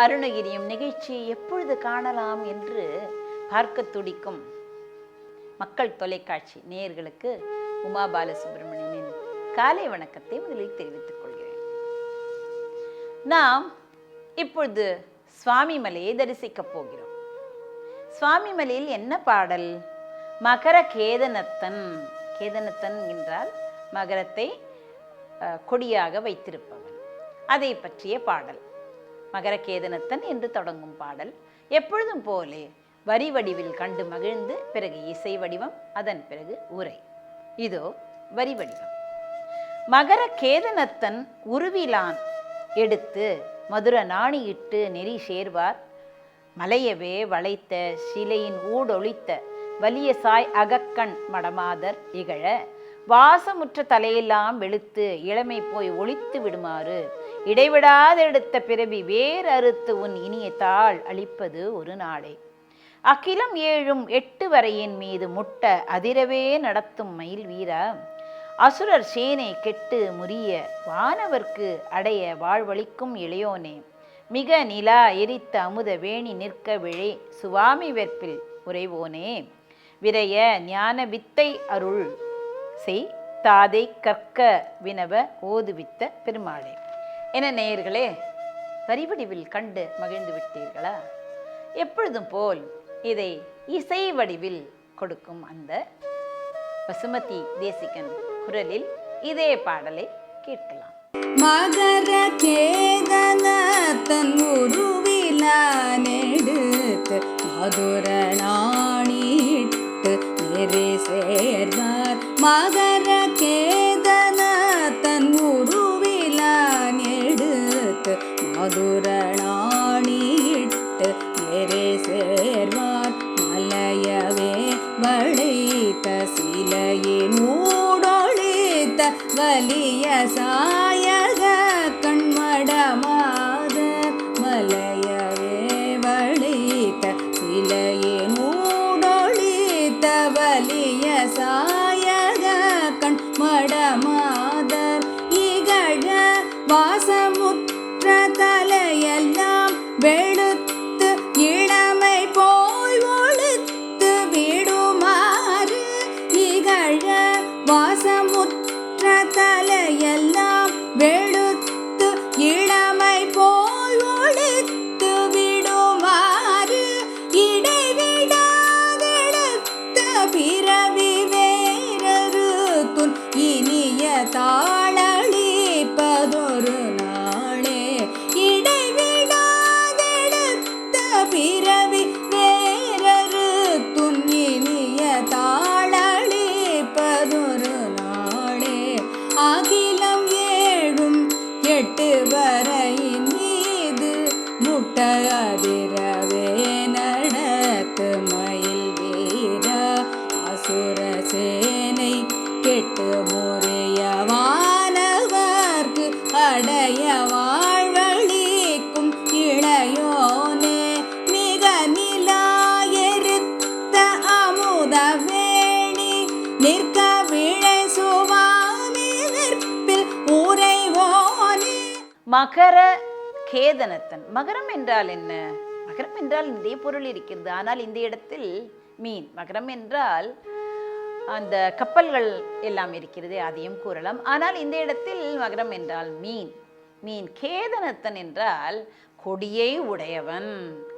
அருணகிரியும் நிகழ்ச்சி எப்பொழுது காணலாம் என்று பார்க்க துடிக்கும் மக்கள் தொலைக்காட்சி நேயர்களுக்கு உமா பாலசுப்ரமணியனின் காலை வணக்கத்தை முதலில் தெரிவித்துக் கொள்கிறேன். நாம் இப்பொழுது சுவாமி மலையை தரிசிக்கப் போகிறோம். சுவாமி மலையில் என்ன பாடல்? மகர கேதனத்தன் கேதனத்தன் என்றால் மகரத்தை கொடியாக வைத்திருப்பவன். அதை பற்றிய பாடல். மகரகேதனத்தன் என்று தொடங்கும் பாடல். எப்பொழுதும் போலே வரி வடிவில் கண்டு மகிழ்ந்து பிறகு இசை வடிவம் அதன் பிறகு உரை. இதோ வரி வடிவம். மகர கேதனத்தன் உருவிலான் எடுத்து மதுர நாணியிட்டு நெறி சேர்வார். மலையவே வளைத்த சிலையின் ஊடொழித்த வலிய சாய் அகக்கண் மடமாதர் இகழ வாசமுற்ற தலையெல்லாம் வெளுத்து இளமை போய் ஒளித்து விடுமாறு இடைவிடாதெடுத்த பிறவி வேர் அறுத்து உன் இனிய தாள் அளிப்பது ஒரு நாளே. அகிலம் ஏழும் எட்டு வரையின் மீது முட்ட அதிரவே நடத்தும் மயில் வீரா. அசுரர் சேனை கெட்டு முறிய வானவர்க்கு அடைய வாழ்வளிக்கும் இளையோனே. மிக நிலா எரித்த அமுத வேணி நிற்க விழே சுவாமி வெற்பில் உறைவோனே. விரைய ஞான வித்தை அருள் செய் தாதை கற்க வினவ ஓதுவித்த பெருமாளே. என நேயர்களே வரிவடிவில் கண்டு மகிழ்ந்து விட்டீர்களா? எப்பொழுதும் போல் இதை இசை வடிவில் கொடுக்கும் அந்த பசுமதி தேசிகன் குரலில் இதே பாடலை கேட்கலாம். மகர கேதன தன் உருவிலானெடுத்து மதுர நாணிட்டு நெறி சேர்வார். மகர வலிய சாயக மகர கேதனத்தன். மகரம் என்றால் என்ன? மகரம் என்றால் இதே பொருள் இருக்கிறது. ஆனால் இந்த இடத்தில் மீன். மகரம் என்றால் அந்த கப்பல்கள் எல்லாம் இருக்கிறது அதையும் கூறலாம். ஆனால் இந்த இடத்தில் மகரம் என்றால் மீன். மீன் கேதனத்தன் என்றால் கொடியை உடையவன்.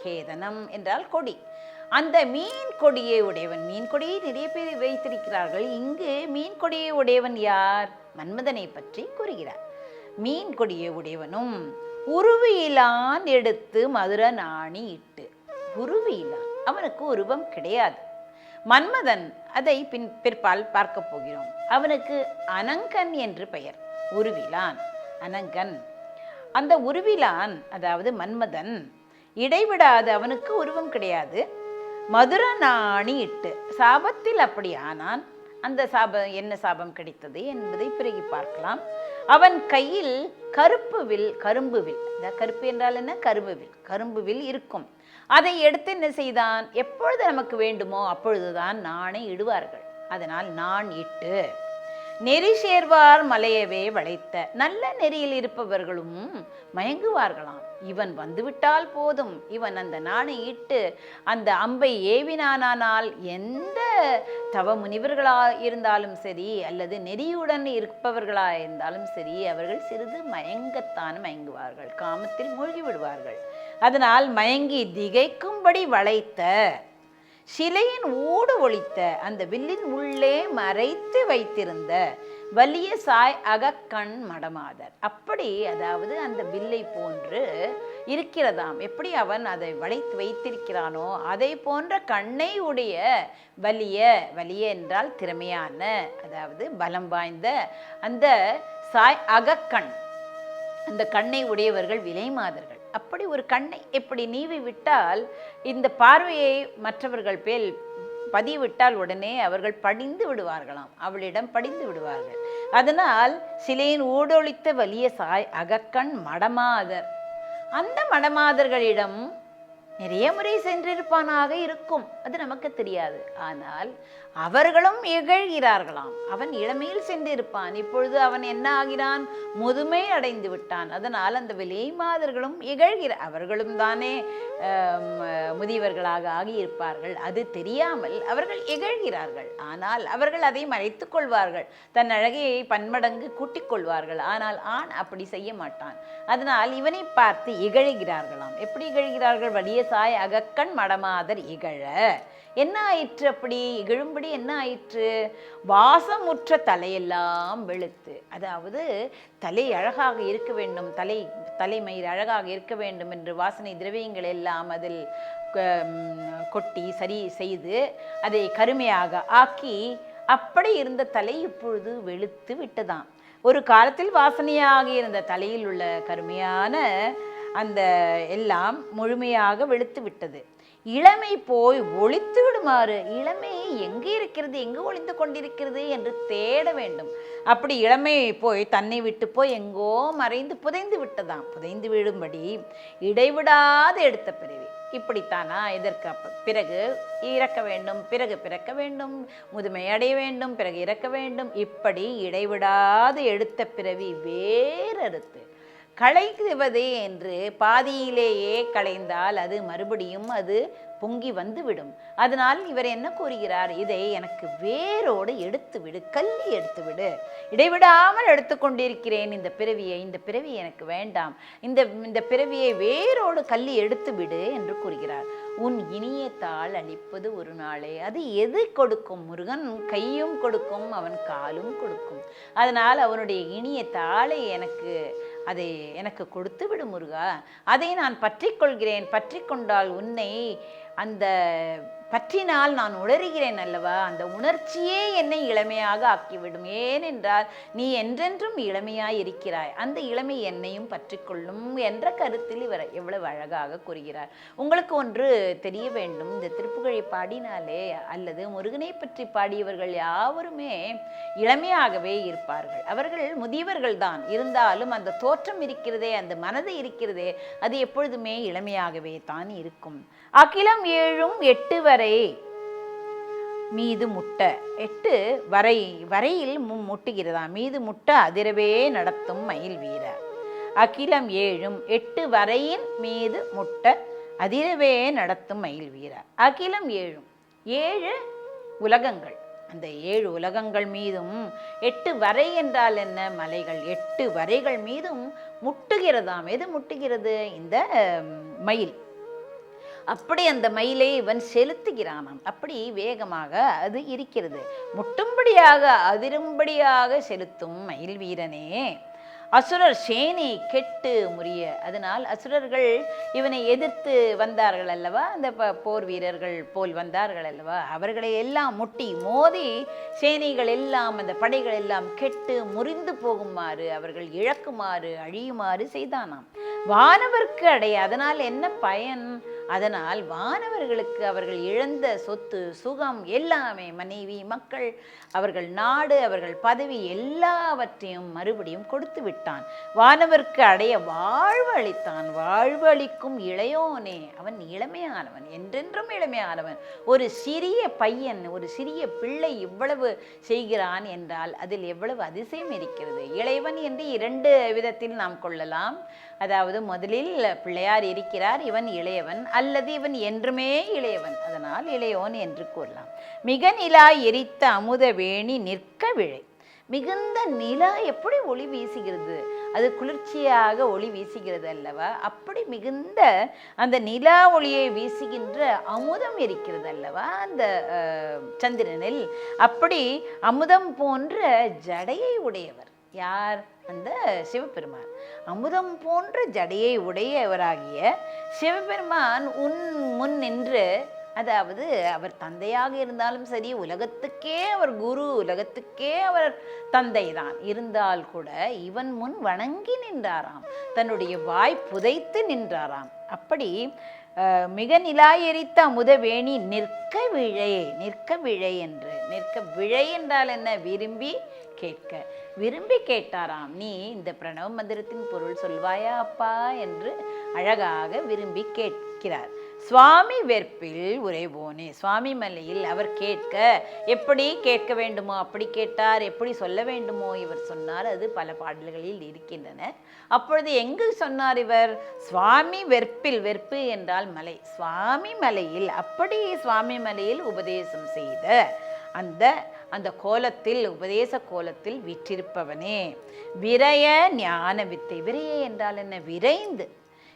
கேதனம் என்றால் கொடி. அந்த மீன் கொடியை உடையவன். மீன் கொடியை நிறைய பேர் வைத்திருக்கிறார்கள். இங்கு மீன் கொடியை உடையவன் யார்? மன்மதனை பற்றி கூறுகிறார். மீன் கொடியை உடையவனும் உருவியிலான் எடுத்து மதுர நாணி இட்டு. உருவியிலான் அவனுக்கு உருவம் கிடையாது. மன்மதன் அதை பின் பிற்பால் பார்க்க போகிறோம். அவனுக்கு அனங்கன் என்று பெயர். உருவிலான் அனங்கன். அந்த உருவிலான் அதாவது மன்மதன் இடைவிடாது அவனுக்கு உருவம் கிடையாது. மதுர நாணி இட்டு. சாபத்தில் அப்படி ஆனான் அந்த சாபம் என்ன சாபம் கிடைத்தது என்பதை பிறகு பார்க்கலாம். அவன் கையில் கருப்பு வில் கரும்பு வில். இந்த கருப்பு என்றால் என்ன? கரும்பு வில். கரும்பு வில் இருக்கும். அதை எடுத்து என்ன செய்தான்? எப்பொழுது நமக்கு வேண்டுமோ அப்பொழுதுதான் நாணை இடுவார்கள். அதனால் நான் இட்டு. நெறி சேர்வார் மலையவே வளைத்த. நல்ல நெறியில் இருப்பவர்களும் மயங்குவார்களாம். இவன் வந்துவிட்டால் போதும். இவன் அந்த நாணை இட்டு அந்த அம்பை ஏவினானால் எந்த தவ முனிவர்களா இருந்தாலும் சரி அல்லது நெறியுடன் இருப்பவர்களா இருந்தாலும் சரி அவர்கள் சிறிது மயங்கத்தான் மயங்குவார்கள். காமத்தில் மூழ்கி விடுவார்கள். அதனால் மயங்கி திகைக்கும்படி வளைத்த சிலையின் ஊடு ஒழித்த அந்த வில்லின் உள்ளே மறைத்து வைத்திருந்த வலிய சாய் அகக்கண் மடமாதர். அப்படி அதாவது அந்த வில்லை போன்று இருக்கிறதாம். எப்படி அவன் அதை வளைத்து வைத்திருக்கிறானோ அதை போன்ற கண்ணை உடைய வலிய வலிய என்றால் திறமையான அதாவது பலம் வாய்ந்த அந்த சாய் அகக்கண். அந்த கண்ணை உடையவர்கள் விலைமாதர்கள் அப்படி ஒரு கண்ணை எப்படி நீவி விட்டால் இந்த பார்வையை மற்றவர்கள் பேல் பதிவிட்டால் உடனே அவர்கள் படிந்து விடுவார்களாம். அவளிடம் படிந்து விடுவார்கள். அதனால் சிலையின் ஊடொழித்த வலிய சாய் அகக்கண் மடமாதர். அந்த மடமாதர்களிடம் நிறைய முறை சென்றிருப்பானாக இருக்கும். அது நமக்கு தெரியாது. ஆனால் அவர்களும் இகழ்கிறார்களாம். அவன் இளமையில் சென்றிருப்பான். இப்பொழுது அவன் என்ன ஆகிறான்? முதுமை அடைந்து விட்டான். அதனால் அந்த விலை மாதர்களும் இகழ்கிற அவர்களும் தானே முதியவர்களாக ஆகியிருப்பார்கள். அது தெரியாமல் அவர்கள் இகழ்கிறார்கள். ஆனால் அவர்கள் அதை மறைத்துக் கொள்வார்கள். தன் அழகையை பன்மடங்கு கூட்டிக் கொள்வார்கள். ஆனால் ஆண் அப்படி செய்ய மாட்டான். அதனால் இவனை பார்த்து இகழ்கிறார்களாம். எப்படி இகழ்கிறார்கள்? வலிய சாய் அகக்கண் மடமாதர் இகழ. என்ன ஆயிற்று அப்படி? இகழும்படி என்ன ஆயிற்று? வாசமுற்ற தலையெல்லாம் வெளுத்து. அதாவது தலை அழகாக இருக்க வேண்டும். தலை தலைமயிர் அழகாக இருக்க வேண்டும் என்று வாசனை திரவியங்கள் எல்லாம் அதில் கொட்டி சரி செய்து அதை கருமையாக ஆக்கி அப்படி இருந்த தலை இப்பொழுது வெளுத்து விட்டதாம். ஒரு காலத்தில் வாசனையாக இருந்த தலையில் உள்ள கருமையான அந்த எல்லாம் முழுமையாக வெளுத்து விட்டது. இளமை போய் ஒளித்து விடுமாறு இளமை எங்கே இருக்கிறது எங்கு ஒளிந்து கொண்டிருக்கிறது என்று தேட வேண்டும். அப்படி இளமை போய் தன்னை விட்டு போய் எங்கோ மறைந்து புதைந்து விட்டதாம். புதைந்து விடும்படி இடைவிடாது எடுத்த பிறவி. இப்படித்தானா? இதற்கு பிறகு இறக்க வேண்டும் பிறகு பிறக்க வேண்டும் முதுமை அடைய வேண்டும் பிறகு இறக்க வேண்டும். இப்படி இடைவிடாது எடுத்த பிறவி வேறறுத்து களைவதே என்று பாதியிலேயே களைந்தால் அது மறுபடியும் அது பொங்கி வந்துவிடும். அதனால் இவர் என்ன கூறுகிறார்? இதை எனக்கு வேரோடு எடுத்து விடு கல்லி எடுத்து விடு இடைவிடாமல் எடுத்துக்கொண்டிருக்கிறேன் இந்த பிறவியை இந்த பிறவி எனக்கு வேண்டாம். இந்த இந்த பிறவியை வேரோடு கல்லி எடுத்து விடு என்று கூறுகிறார். உன் இனிய தாள் அளிப்பது ஒரு நாளே. அது எது கொடுக்கும்? முருகன் கையும் கொடுக்கும் அவன் காலும் கொடுக்கும். அதனால் அவனுடைய இனிய தாளை எனக்கு அதை எனக்கு கொடுத்து விடு முருகா. அதை நான் பற்றி கொள்கிறேன். பற்றி கொண்டால் உன்னை அந்த பற்றினால் நான் உணர்கிறேன் அல்லவா? அந்த உணர்ச்சியே என்னை இளமையாக ஆக்கிவிடும். ஏனென்றால் நீ என்றென்றும் இளமையாய் இருக்கிறாய். அந்த இளமை என்னையும் பற்றிக்கொள்ளும் என்ற கருத்தில் இவர் எவ்வளவு அழகாக கூறுகிறார். உங்களுக்கு ஒன்று தெரிய வேண்டும். இந்த திருப்புகழை பாடினாலே அல்லது முருகனை பற்றி பாடியவர்கள் யாவருமே இளமையாகவே இருப்பார்கள். அவர்கள் முதியவர்கள் தான். இருந்தாலும் அந்த தோற்றம் இருக்கிறதே அந்த மனது இருக்கிறதே அது எப்பொழுதுமே இளமையாகவே தான் இருக்கும். அகிலம் ஏழும் எட்டு வரை மீது முட்ட. எட்டு வரை வரையில் மு- முட்டுகிறதா? மீது முட்ட அதிரவே நடத்தும் மயில் வீரர் அகிலம் ஏழும் எட்டு வரையின் மீது முட்ட அதிரவே நடத்தும் மயில் வீரர் அகிலம் ஏழும். ஏழு உலகங்கள். அந்த ஏழு உலகங்கள் மீதும் எட்டு வரை என்றால் என்ன? மலைகள் எட்டு வரைகள் மீதும் முட்டுகிறதாம் எது முட்டுகிறது? இந்த மயில். அப்படி அந்த மயிலை இவன் செலுத்துகிறானாம். அப்படி வேகமாக அது இருக்கிறது. முட்டும்படியாக அதிரும்படியாக செலுத்தும் மயில் வீரனே. அசுரர் சேனை கெட்டு முறிய. அதனால் அசுரர்கள் இவனை எதிர்த்து வந்தார்கள் அல்லவா? அந்த போர் வீரர்கள் போல் வந்தார்கள் அல்லவா? அவர்களை எல்லாம் முட்டி மோதி சேனைகள் எல்லாம் அந்த படைகள் எல்லாம் கெட்டு முறிந்து போகுமாறு அவர்கள் இழக்குமாறு அழியுமாறு செய்தானாம். வானவர்க்கு அடைய. அதனால் என்ன பயன்? அதனால் வானவர்களுக்கு அவர்கள் இழந்த சொத்து சுகம் எல்லாமே மனைவி மக்கள் அவர்கள் நாடு அவர்கள் பதவி எல்லாவற்றையும் மறுபடியும் கொடுத்து விட்டான். வானவர்க்கு அடைய வாழ்வு அளித்தான். வாழ்வு அளிக்கும் இளையோனே அவன் இளமையானவன் என்றென்றும் இளமையானவன். ஒரு சிறிய பையன் ஒரு சிறிய பிள்ளை இவ்வளவு செய்கிறான் என்றால் அதில் எவ்வளவு அதிசயம் இருக்கிறது? இளையவன் என்று இரண்டு விதத்தில் நாம் கொள்ளலாம். அதாவது முதலில் பிள்ளையார் இருக்கிறார் இவன் இளையவன் அல்லது இவன் என்றுமே இளையவன். அதனால் இளையோன் என்று கூறலாம். மிக நிலா எரித்த அமுத வேணி நிற்க விழை. மிகுந்த நிலா எப்படி ஒளி வீசுகிறது? அது குளிர்ச்சியாக ஒளி வீசுகிறது அல்லவா? அப்படி மிகுந்த அந்த நிலா ஒளியை வீசுகின்ற அமுதம் இருக்கிறது அல்லவா? அந்த சந்திரனில். அப்படி அமுதம் போன்ற ஜடையை உடையவர். யார்? அந்த சிவபெருமான். அமுதம் போன்ற ஜடையை உடையவராகிய சிவபெருமான் உன் முன் நின்று அதாவது அவர் தந்தையாக இருந்தாலும் சரி உலகத்துக்கே அவர் குரு உலகத்துக்கே அவர் தந்தை தான். இருந்தால் கூட இவன் முன் வணங்கி நின்றாராம். தன்னுடைய வாய் புதைத்து நின்றாராம். அப்படி மிக நிலாயரித்த அமுதவேணி நிற்க விழை நிற்க விழை என்று நிற்க விழை என்றால் என்ன? விரும்பி கேட்க. விரும்பி கேட்டாராம் நீ இந்த பிரணவ மந்திரத்தின் பொருள் சொல்வாயா அப்பா? என்று அழகாக விரும்பி கேட்கிறார். சுவாமி வெற்பில் உரைவோனே சுவாமி மலையில் அவர் கேட்க எப்படி கேட்க வேண்டுமோ அப்படி கேட்டார் எப்படி சொல்ல வேண்டுமோ? இவர் சொன்னார். அது பல பாடல்களில் இருக்கின்றன. அப்பொழுது எங்கு சொன்னார் இவர்? சுவாமி வெற்பில் வெற்பு என்றால் மலை. சுவாமி மலையில் அப்படி சுவாமி மலையில் உபதேசம் செய்த அந்த அந்த கோலத்தில் உபதேச கோலத்தில் விற்றிருப்பவனே. விரய ஞான வித்தை. விரைய என்றால் என்ன? விரைந்து.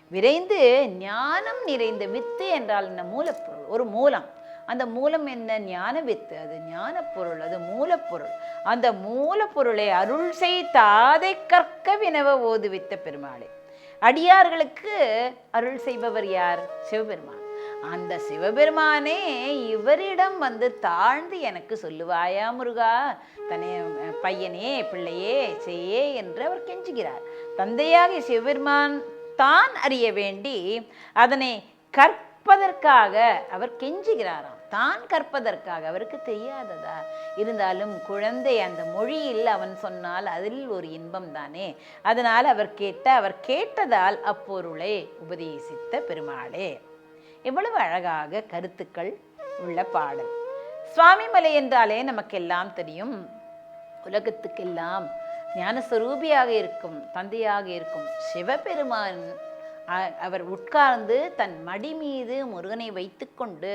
விரைந்து ஞானம் நிறைந்த வித்து என்றால் என்ன? மூலப்பொருள். ஒரு மூலம். அந்த மூலம் என்ன? ஞான வித்து. அது ஞானப்பொருள். அது மூலப்பொருள். அந்த மூலப்பொருளை அருள் செய்தாதை கற்க வினவ ஓதுவித்த பெருமாளே. அடியார்களுக்கு அருள் செய்பவர் யார்? சிவபெருமான். அந்த சிவபெருமானே இவரிடம் வந்து தாழ்ந்து எனக்கு சொல்லுவாயா முருகா? தனே பையனே பிள்ளையே செய்யே என்று அவர் கெஞ்சுகிறார். தந்தையாக சிவபெருமான் தான் அறிய வேண்டி அதனை கற்பதற்காக அவர் கெஞ்சுகிறாராம். தான் கற்பதற்காக அவருக்கு தெரியாததா? இருந்தாலும் குழந்தை அந்த மொழியில் அவன் சொன்னால் அதில் ஒரு இன்பம் தானே? அதனால் அவர் கேட்ட அவர் கேட்டதால் அப்பொருளை உபதேசித்த பெருமாளே. எவ்வளவு அழகாக கருத்துக்கள் உள்ள பாடல். சுவாமிமலை என்றாலே நமக்கெல்லாம் தெரியும். உலகத்துக்கெல்லாம் ஞானஸ்வரூபியாக இருக்கும் தந்தையாக இருக்கும் சிவபெருமான் அவர் உட்கார்ந்து தன் மடி மீது முருகனை வைத்துக்கொண்டு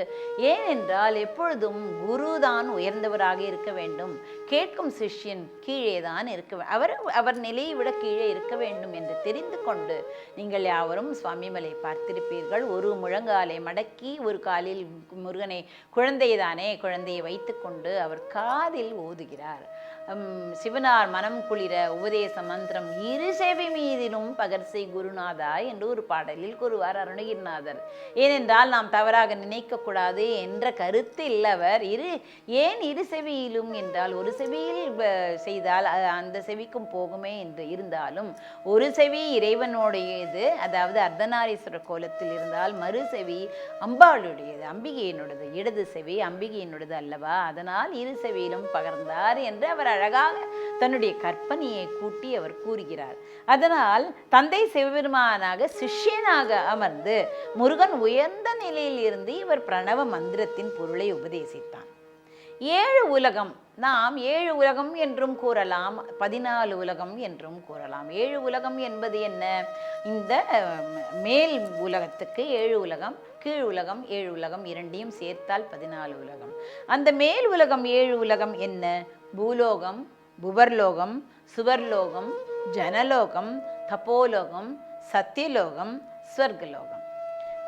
ஏனென்றால் எப்பொழுதும் குருதான் உயர்ந்தவராக இருக்க வேண்டும். கேட்கும் சிஷ்யன் கீழே தான் இருக்க அவர் அவர் நிலையை விட கீழே இருக்க வேண்டும் என்று தெரிந்து கொண்டு நீங்கள் யாவரும் சுவாமிமலை பார்த்திருப்பீர்கள். ஒரு முழங்காலை மடக்கி ஒரு காலில் முருகனை குழந்தைதானே குழந்தையை வைத்துக்கொண்டு அவர் காதில் ஓதுகிறார் சிவனார் மனம் குளிர உபதேச மந்திரம் இரு சேவை மீதிலும் பகர்சை குருநாதா என்று ஒரு பாடலில் கூறுவார் அருணகிரிநாதர். ஏனென்றால் நாம் தவறாக நினைக்கக்கூடாது என்ற கருத்தில் அவர் இரு ஏன் இரு செவியிலும் என்றால் ஒரு செவியில் செய்தால் அந்த செவிக்கும் போகுமே என்று இருந்தாலும் ஒரு செவி இறைவனுடையது அதாவது அர்த்தநாரீஸ்வரர் கோலத்தில் இருந்தால் மறு செவி அம்பாளுடையது அம்பிகையினுடையது இடது செவி அம்பிகையினுடையது அல்லவா? அதனால் இரு செவியிலும் பகர்ந்தார் என்று அவர் அழகாக தன்னுடைய கற்பனையை கூட்டி அவர் கூறுகிறார். அதனால் தந்தை சிவபெருமானாக சிஷ்யனாக அமர்ந்து முருகன் உயர்ந்த நிலையில் இருந்து இவர் பிரணவ மந்திரத்தின் பொருளை உபதேசித்தான். ஏழு உலகம் நாம் ஏழு உலகம் என்றும் கூறலாம் பதினாலு உலகம் என்றும் கூறலாம். ஏழு உலகம் என்பது என்ன? இந்த மேல் உலகத்துக்கு ஏழு உலகம் கீழ் உலகம் ஏழு உலகம் இரண்டையும் சேர்த்தால் பதினாலு உலகம். அந்த மேல் உலகம் ஏழு உலகம் என்ன? பூலோகம் புவர்லோகம் சுவர்லோகம் ஜனலோகம் தபோலோகம் சத்தியலோகம் ஸ்வர்கலோகம்.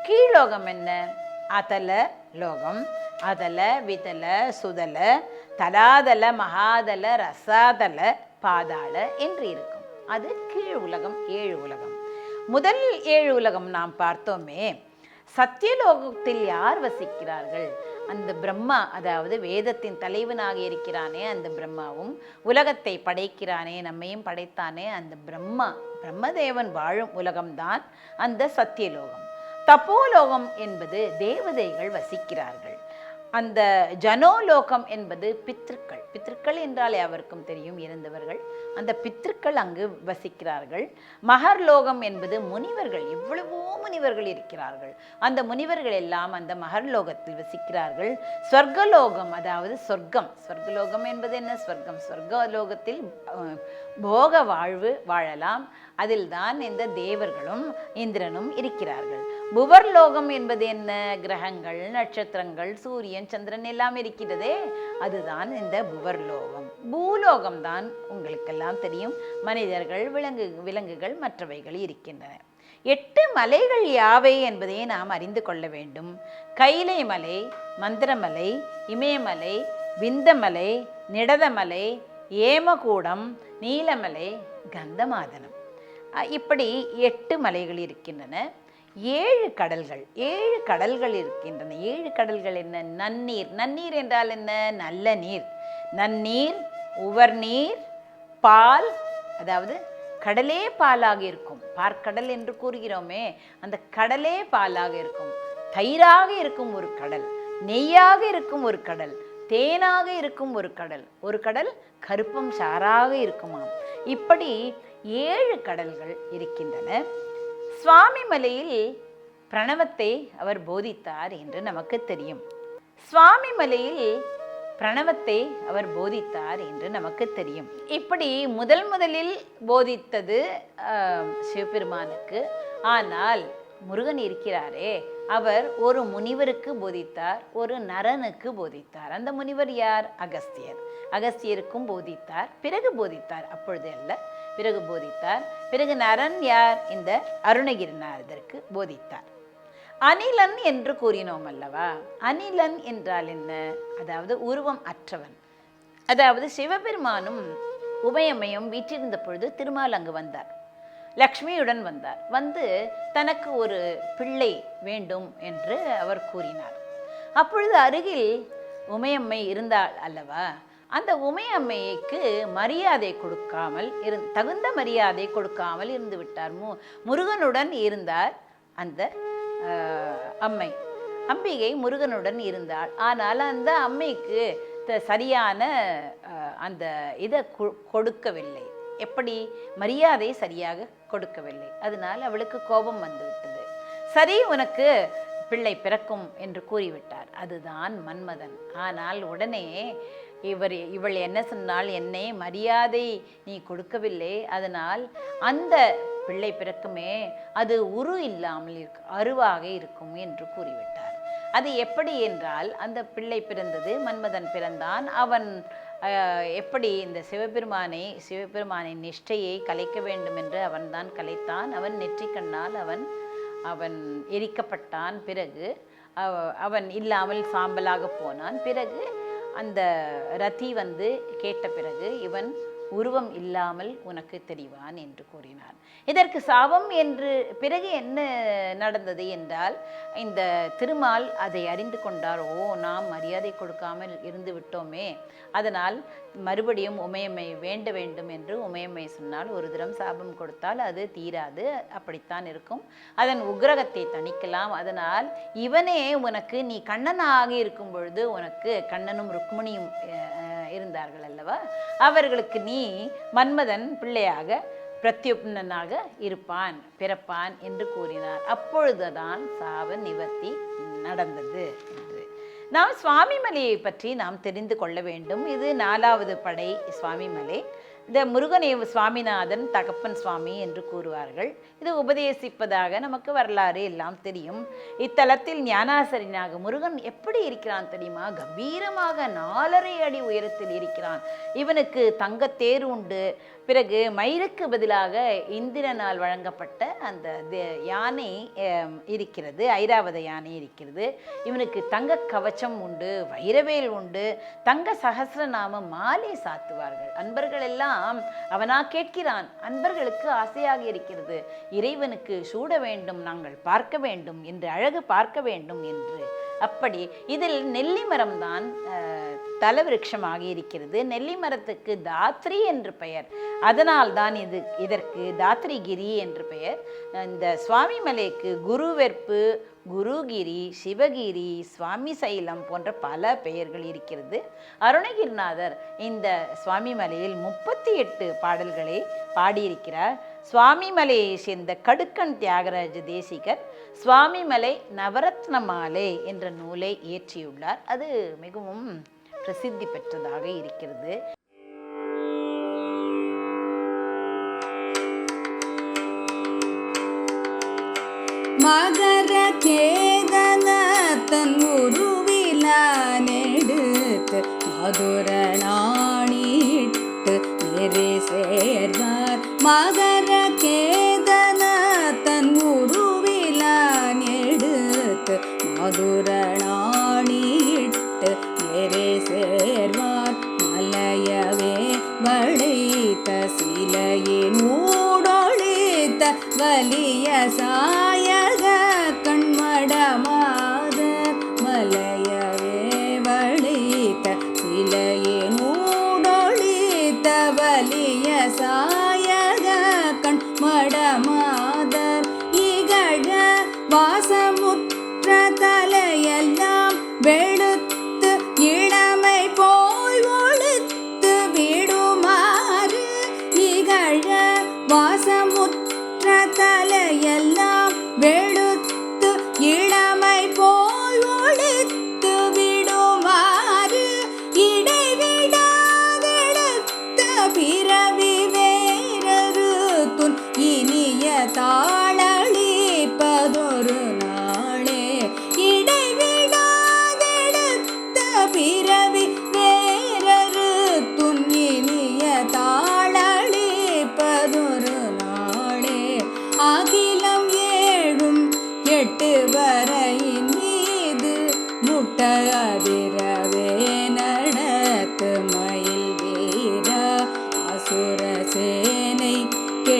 கீழோகம் என்ன? அதல லோகம் அதல விதல சுதல தலாதல மகாதல ரசாதல பாதாள என்று இருக்கும். அது கீழ் உலகம் ஏழு உலகம். முதல் ஏழு உலகம் நாம் பார்த்தோமே சத்தியலோகத்தில் யார் வசிக்கிறார்கள்? அந்த பிரம்மா அதாவது வேதத்தின் தலைவனாக இருக்கிறானே அந்த பிரம்மாவும் உலகத்தை படைக்கிறானே நம்மையும் படைத்தானே அந்த பிரம்மா பிரம்மதேவன் வாழும் உலகம்தான் அந்த சத்தியலோகம். தப்போலோகம் என்பது தேவதைகள் வசிக்கிறார்கள். அந்த ஜனோலோகம் என்பது பித்ருக்கள் பித்ருக்கள் என்றாலே அவருக்கும் தெரியும் இருந்தவர்கள் அந்த பித்ருக்கள் அங்கு வசிக்கிறார்கள். மகர்லோகம் என்பது முனிவர்கள் எவ்வளவோ முனிவர்கள் இருக்கிறார்கள். அந்த முனிவர்கள் எல்லாம் அந்த மகர்லோகத்தில் வசிக்கிறார்கள். ஸ்வர்கலோகம் அதாவது சொர்க்கம். ஸ்வர்கலோகம் என்பது என்ன? ஸ்வர்க்கம். ஸ்வர்கலோகத்தில் போக வாழ்வு வாழலாம். அதில் தான் இந்த தேவர்களும் இந்திரனும் இருக்கிறார்கள். புவர்லோகம் என்பது என்ன? கிரகங்கள் நட்சத்திரங்கள் சூரியன் சந்திரன் எல்லாம் இருக்கிறதே அதுதான் இந்த புவர்லோகம். பூலோகம் தான் உங்களுக்கெல்லாம் தெரியும். மனிதர்கள் விலங்கு விலங்குகள் மற்றவைகள் இருக்கின்றன. எட்டு மலைகள் யாவை என்பதை நாம் அறிந்து கொள்ள வேண்டும். கைலை மலை மந்திரமலை இமயமலை விந்தமலை நிடதமலை ஏமகூடம் நீலமலை கந்தமாதனம். இப்படி எட்டு மலைகள் இருக்கின்றன. ஏழு கடல்கள் ஏழு கடல்கள் இருக்கின்றன. ஏழு கடல்கள் என்ன? நன்னீர். நன்னீர் என்றால் என்ன? நல்ல நீர். நன்னீர் உவர்நீர் பால் அதாவது கடலே பாலாக இருக்கும். பார்க்கடல் என்று கூறுகிறோமே அந்த கடலே பாலாக இருக்கும். தயிராக இருக்கும் ஒரு கடல் நெய்யாக இருக்கும் ஒரு கடல் தேனாக இருக்கும் ஒரு கடல். ஒரு கடல் கருப்பம் சாராக இருக்குமாம். இப்படி ஏழு கடல்கள் இருக்கின்றன. சுவாமி மலையில் பிரணவத்தை அவர் போதித்தார் என்று நமக்கு தெரியும். சுவாமி மலையில் பிரணவத்தை அவர் போதித்தார் என்று நமக்கு தெரியும். இப்படி முதல் முதலில் போதித்தது சிவபெருமானுக்கு. ஆனால் முருகன் இருக்கிறாரே அவர் ஒரு முனிவருக்கு போதித்தார் ஒரு நரனுக்கு போதித்தார். அந்த முனிவர் யார்? அகஸ்தியர். அகஸ்தியருக்கும் போதித்தார் பிறகு போதித்தார். அப்பொழுது அல்ல பிறகு போதித்தார். பிறகு நரன் யார்? இந்த அருணகிரிநாதருக்கு போதித்தார். அனிலன் என்று கூறினோம் அல்லவா? அனிலன் என்றால் என்ன? அதாவது உருவம் அற்றவன். அதாவது சிவபெருமானும் உபயமையும் வீற்றிருந்த பொழுது திருமால் அங்கு வந்தார். லக்ஷ்மியுடன் வந்தார். வந்து தனக்கு ஒரு பிள்ளை வேண்டும் என்று அவர் கூறினார். அப்பொழுது அருகில் உமையம்மை இருந்தாள் அல்லவா? அந்த உமையம்மைக்கு மரியாதை கொடுக்காமல் இரு தகுந்த மரியாதை கொடுக்காமல் இருந்து விட்டார். மு முருகனுடன் இருந்தார் அந்த அம்மை. அம்பிகை முருகனுடன் இருந்தாள். ஆனால் அந்த அம்மைக்கு த- சரியான அந்த இதை கொ- கொடுக்கவில்லை. எப்படி? மரியாதை சரியாக கொடுக்கவில்லை. அதனால் அவளுக்கு கோபம் வந்துவிட்டது சரி உனக்கு பிள்ளை பிறக்கும் என்று கூறிவிட்டார். அதுதான் மன்மதன். ஆனால் உடனே இவர் இவள் என்ன சொன்னால் என்னை மரியாதை நீ கொடுக்கவில்லை. அதனால் அந்த பிள்ளை பிறக்குமே அது உரு இல்லாமல் இருக்கு அருவாக இருக்கும் என்று கூறிவிட்டார். அது எப்படி என்றால் அந்த பிள்ளை பிறந்தது மன்மதன் பிறந்தான். அவன் எப்படி இந்த சிவபெருமானை சிவபெருமானின் நிஷ்டையை கலைக்க வேண்டும் என்று அவன்தான் கலைத்தான். அவன் நெற்றிக்கண்ணால் அவன் அவன் எரிக்கப்பட்டான். பிறகு அவன் இல்லாமல் சாம்பலாக போனான். பிறகு அந்த ரதி வந்து கேட்ட பிறகு இவன் உருவம் இல்லாமல் உனக்கு தெரிவான் என்று கூறினான் இதற்கு சாபம் என்று பிறகு என்ன நடந்தது என்றால் இந்த திருமால் அதை அறிந்து கொண்டார். ஓ நாம் மரியாதை கொடுக்காமல் இருந்து விட்டோமே. அதனால் மறுபடியும் உமையம்மை வேண்ட வேண்டும் என்று உமையம்மை சொன்னால் ஒரு தரம் சாபம் கொடுத்தால் அது தீராது அப்படித்தான் இருக்கும். அதன் உக்கிரகத்தை தணிக்கலாம். அதனால் இவனே உனக்கு நீ கண்ணனாக இருக்கும் பொழுது உனக்கு கண்ணனும் ருக்மிணியும் இருந்தார்கள் அல்லவா? அவர்களுக்கு நீ மன்மதன் பிள்ளையாக பிரத்யுப்னனாக இருப்பான் பிறப்பான் என்று கூறினார். அப்பொழுதுதான் சாப நிவர்த்தி நடந்தது என்று. நாம் சுவாமிமலையை பற்றி நாம் தெரிந்து கொள்ள வேண்டும். இது நாலாவது படை சுவாமிமலை. இந்த முருகனை சுவாமிநாதன் தகப்பன் சுவாமி என்று கூறுவார்கள். இது உபதேசிப்பதாக நமக்கு வரலாறு எல்லாம் தெரியும். இத்தலத்தில் ஞானாசரினாக முருகன் எப்படி இருக்கிறான் தெரியுமா? கம்பீரமாக நாலரை அடி உயரத்தில் இருக்கிறான். இவனுக்கு தங்கத்தேர் உண்டு. பிறகு மயிலுக்கு பதிலாக இந்திரனால் வழங்கப்பட்ட அந்த யானை இருக்கிறது. ஐராவத யானை இருக்கிறது. இவனுக்கு தங்க கவச்சம் உண்டு வைரவேல் உண்டு. தங்க சகசிரநாம மாலை சாத்துவார்கள். அன்பர்கள் எல்லாம் அவனா கேட்கிறான். அன்பர்களுக்கு ஆசையாக இருக்கிறது. இறைவனுக்கு சூட வேண்டும் நாங்கள் பார்க்க வேண்டும் என்று அழகு பார்க்க வேண்டும் என்று. அப்படி இதில் நெல்லி மரம் தான் தலவிருட்சமாக இருக்கிறது நெல்லி மரத்துக்கு தாத்ரி என்று பெயர். அதனால் தான் இது இதற்கு தாத்ரிகிரி என்று பெயர். இந்த சுவாமி மலைக்கு குருவெற்பு குருகிரி சிவகிரி சுவாமி சைலம் போன்ற பல பெயர்கள் இருக்கிறது. அருணகிரிநாதர் இந்த சுவாமி மலையில் முப்பத்தி எட்டு பாடல்களை பாடியிருக்கிறார். சுவாமி மலையை சேர்ந்த கடுக்கன் தியாகராஜ தேசிகர் சுவாமிமலை நவரத்ன மாலை என்ற நூலை இயற்றியுள்ளார். அது மிகவும் பிரசித்தி பெற்றதாக இருக்கிறது. மகர கேதன தன் உருவிலானெடுத்து மதுர நாணிட்டு நெறி சேர்வார். மகர வாசமுற்ற தலையெல்லாம்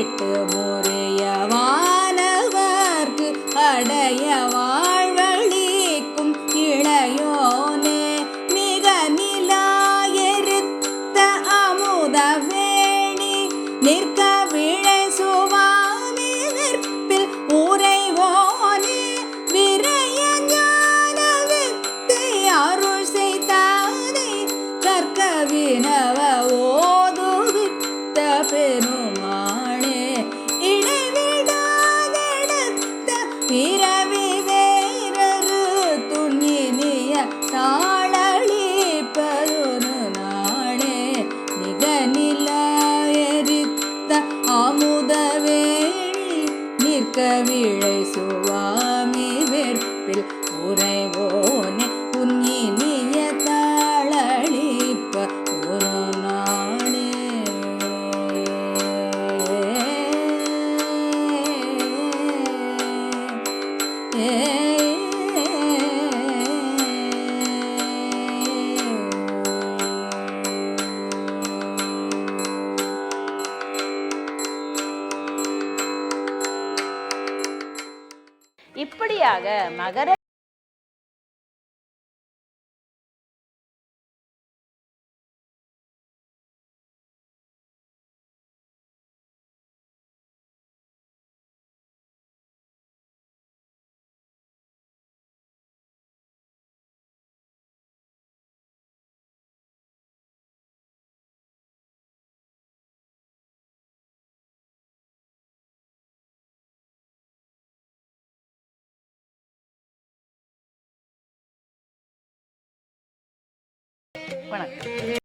கெட்டு உதவே நிற்க விழை வணக்கம்